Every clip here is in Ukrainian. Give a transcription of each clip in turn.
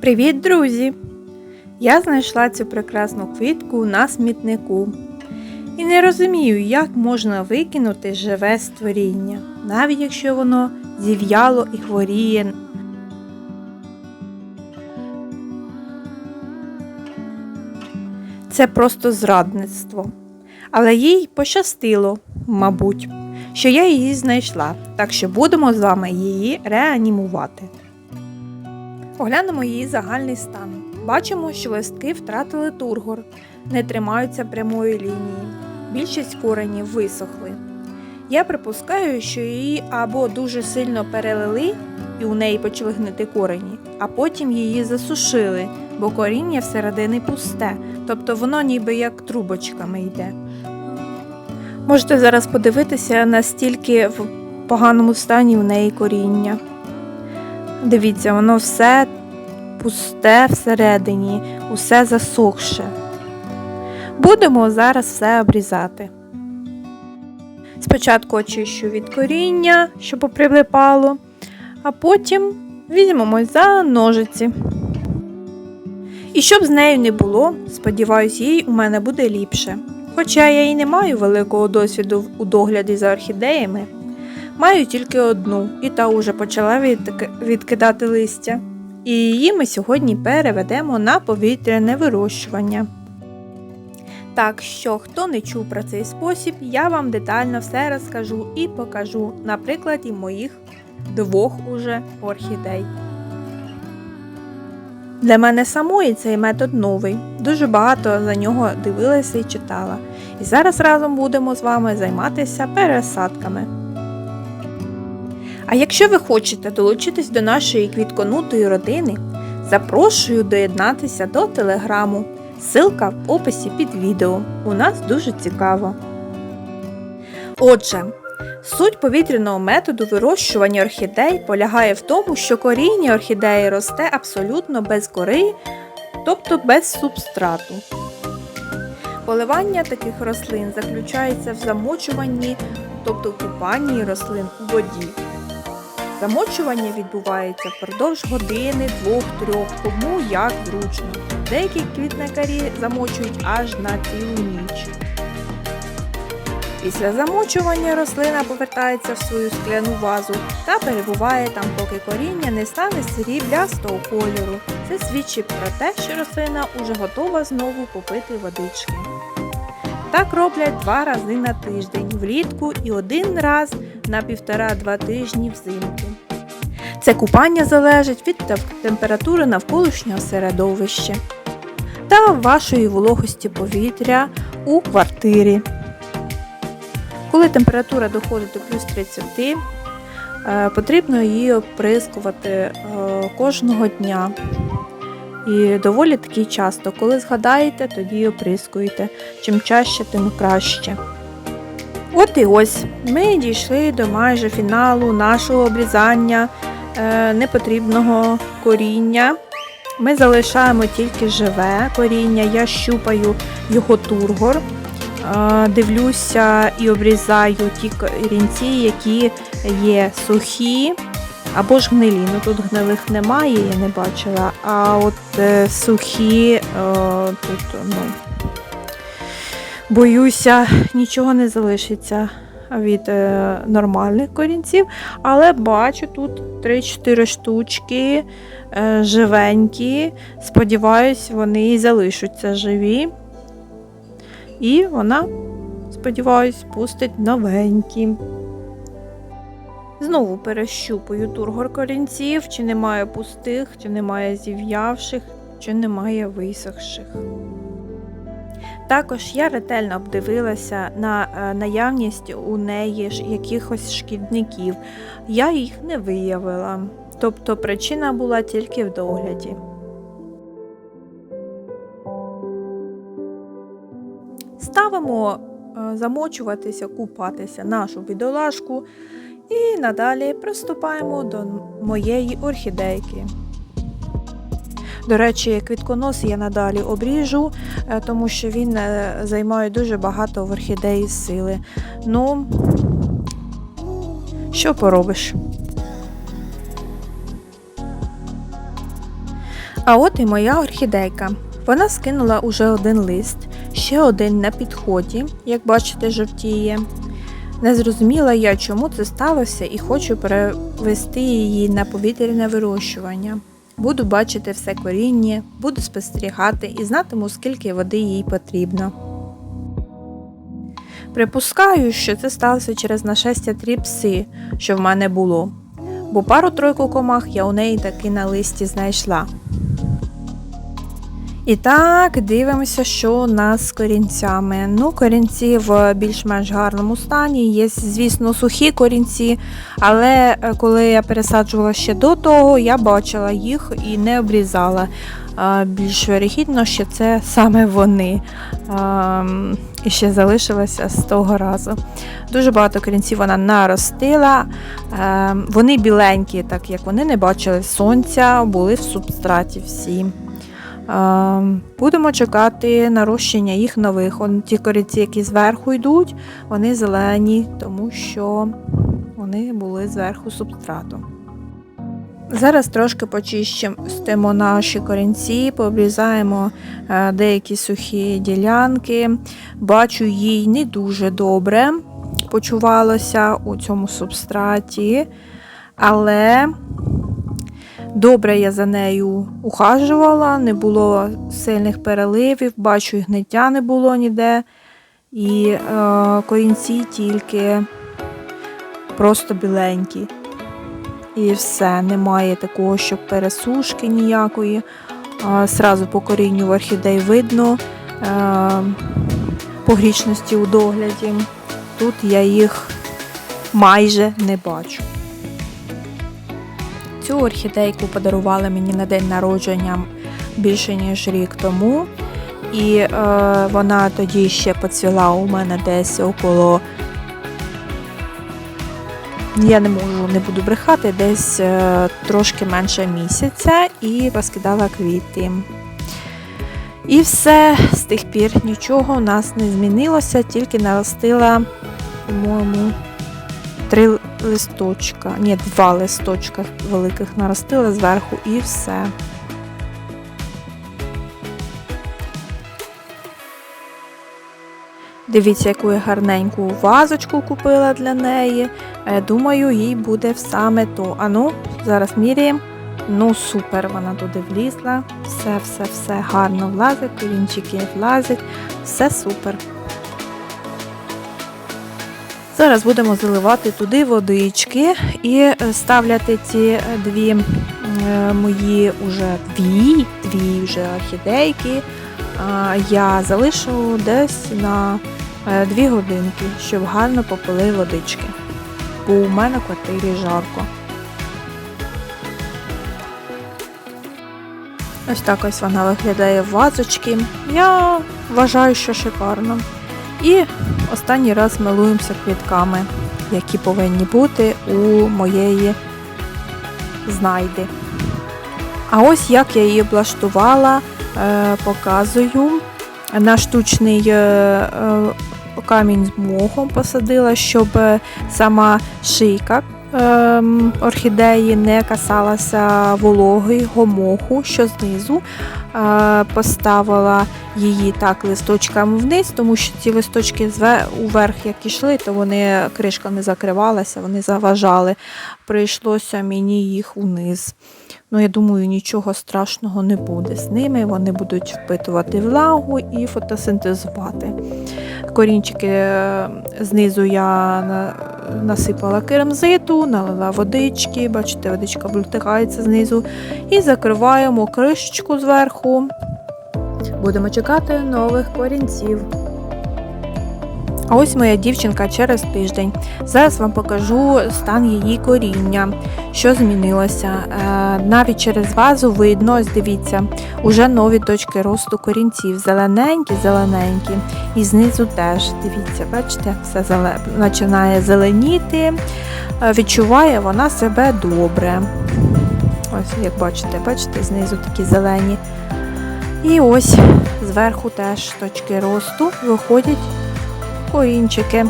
Привіт, друзі! Я знайшла цю прекрасну квітку на смітнику. І не розумію, як можна викинути живе створіння, навіть якщо воно зів'яло і хворіє. Це просто зрадництво. Але їй пощастило, мабуть, що я її знайшла, так що будемо з вами її реанімувати. Оглянемо її загальний стан. Бачимо, що листки втратили тургор, не тримаються прямої лінії. Більшість коренів висохли. Я припускаю, що її або дуже сильно перелили і у неї почали гнити корені, а потім її засушили, бо коріння всередині пусте, тобто воно ніби як трубочками йде. Можете зараз подивитися, настільки в поганому стані в неї коріння. Дивіться, воно все пусте всередині, усе засохше. Будемо зараз все обрізати. Спочатку очищу від коріння, щоб поприлипало, а потім візьмемось за ножиці. І щоб з нею не було, сподіваюсь, їй у мене буде ліпше. Хоча я і не маю великого досвіду у догляді за орхідеями, маю тільки одну, і та уже почала відкидати листя. І її ми сьогодні переведемо на повітряне вирощування. Так що, хто не чув про цей спосіб, я вам детально все розкажу і покажу на прикладі моїх двох уже орхідей. Для мене самої цей метод новий. Дуже багато за нього дивилася і читала. І зараз разом будемо з вами займатися пересадками. А якщо ви хочете долучитись до нашої квітконутої родини, запрошую доєднатися до телеграму. Ссылка в описі під відео. У нас дуже цікаво. Отже, суть повітряного методу вирощування орхідей полягає в тому, що коріння орхідеї росте абсолютно без кори, тобто без субстрату. Поливання таких рослин заключається в замочуванні, тобто купанні рослин у воді. Замочування відбувається впродовж години, двох-трьох, кому як зручно. Деякі квітникарі замочують аж на цілу ніч. Після замочування рослина повертається в свою скляну вазу та перебуває там, поки коріння не стане сріблястого кольору. Це свідчить про те, що рослина уже готова знову попити водички. Так роблять два рази на тиждень влітку і один раз на півтора-два тижні взимку. Це купання залежить від температури навколишнього середовища та вашої вологості повітря у квартирі. Коли температура доходить до плюс 30, е, потрібно її оприскувати е, кожного дня. І доволі таки часто. Коли згадаєте, тоді оприскуєте. Чим чаще, тим краще. От і ось ми дійшли до майже фіналу нашого обрізання непотрібного коріння. Ми залишаємо тільки живе коріння, я щупаю його тургор, е, дивлюся і обрізаю ті корінці, які є сухі або ж гнилі. Ну тут гнилих немає, я не бачила. А от е, сухі е, тут, ну, боюся, нічого не залишиться від е, нормальних корінців. Але бачу тут 3-4 штучки е, живенькі. Сподіваюсь, вони і залишаться живі. І вона, сподіваюсь, пустить новенькі. Знову перещупую тургор корінців, чи немає пустих, чи немає зів'явших, чи немає висохших. Також я ретельно обдивилася на е, наявність у неї ж якихось шкідників. Я їх не виявила. Тобто причина була тільки в догляді. Ставимо е, замочуватися, купатися нашу бідолашку і надалі приступаємо до моєї орхідейки. До речі, квітконос я надалі обріжу, е, тому що він е, займає дуже багато в орхідеї сили. Ну, що поробиш? А от і моя орхідейка. Вона скинула уже один лист, ще один на підході, як бачите, жовтіє. Не зрозуміла я, чому це сталося, і хочу перевести її на повітряне вирощування. Буду бачити все коріння, буду спостерігати і знатиму, скільки води їй потрібно. Припускаю, що це сталося через нашестя тріпси, що в мене було, бо пару-тройку комах я у неї таки на листі знайшла. І так, дивимося, що у нас з корінцями. Ну, корінці в більш-менш гарному стані. Є, звісно, сухі корінці, але е, коли я пересаджувала ще до того, я бачила їх і не обрізала. Більш вирогідно, що це саме вони. І ще залишилося з того разу. Дуже багато корінців вона наростила. Е, Вони біленькі, так як вони не бачили сонця, були в субстраті всі. Будемо чекати нарощення їх нових. Он, ті корінці, які зверху йдуть, вони зелені, тому що вони були зверху субстрату. Зараз трошки почистимо наші корінці, пообрізаємо е, деякі сухі ділянки. Бачу, їй не дуже добре почувалося у цьому субстраті, але Добре я за нею ухажувала, не було сильних переливів, бачу, і гниття не було ніде. І е, корінці тільки просто біленькі. І все, немає такого, щоб пересушки ніякої. Е, Сразу по корінню в орхідей видно е, погрічності у догляді. Тут я їх майже не бачу. Цю орхідейку подарували мені на день народження більше ніж рік тому. І е, вона тоді ще поцвіла у мене десь около. Я не можу, не буду брехати, десь е, трошки менше місяця і розкидала квіти. І все, з тих пір нічого у нас не змінилося, тільки наростила, по-моєму, три листочка, ні, два листочка великих наростила зверху і все. Дивіться, яку я гарненьку вазочку купила для неї. Думаю, їй буде саме то. Ану, зараз міряємо. Ну, супер, вона туди влізла. Все-все-все гарно влазить, корінчики влазять, все супер. Зараз будемо заливати туди водички і е, ставляти ці е, дві е, мої уже дві, дві вже орхідейки. Я залишу десь на дві годинки, щоб гарно попили водички. Бо у мене в квартирі жарко. Ось так ось вона виглядає в вазочки. Я вважаю, що шикарно. І останній раз милуємося квітками, які повинні бути у моєї знайди. А ось як я її облаштувала, е, показую. На штучний е, е, камінь з мохом посадила, щоб сама шийка ем, орхідеї не касалася вологи, гомоху, що знизу. Е, Поставила її так листочками вниз, тому що ці листочки уверх, як ішли, то вони кришка не закривалася, вони заважали. Прийшлося мені їх униз. Ну, я думаю, нічого страшного не буде з ними. Вони будуть впитувати влагу і фотосинтезувати. Корінчики е, знизу я насипала керамзиту, налила водички, бачите, водичка блютикається знизу. І закриваємо кришечку зверху. Будемо чекати нових корінців. А ось моя дівчинка через тиждень. Зараз вам покажу стан її коріння, що змінилося. Е, навіть через вазу видно, ось дивіться, уже нові точки росту корінців. Зелененькі, зелененькі. І знизу теж, дивіться, бачите, все зеле... починає зеленіти, е, відчуває вона себе добре. Ось, як бачите, бачите, знизу такі зелені. І ось зверху теж точки росту виходять корінчики.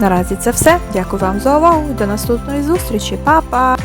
Наразі це все. Дякую вам за увагу. До наступної зустрічі. Па-па!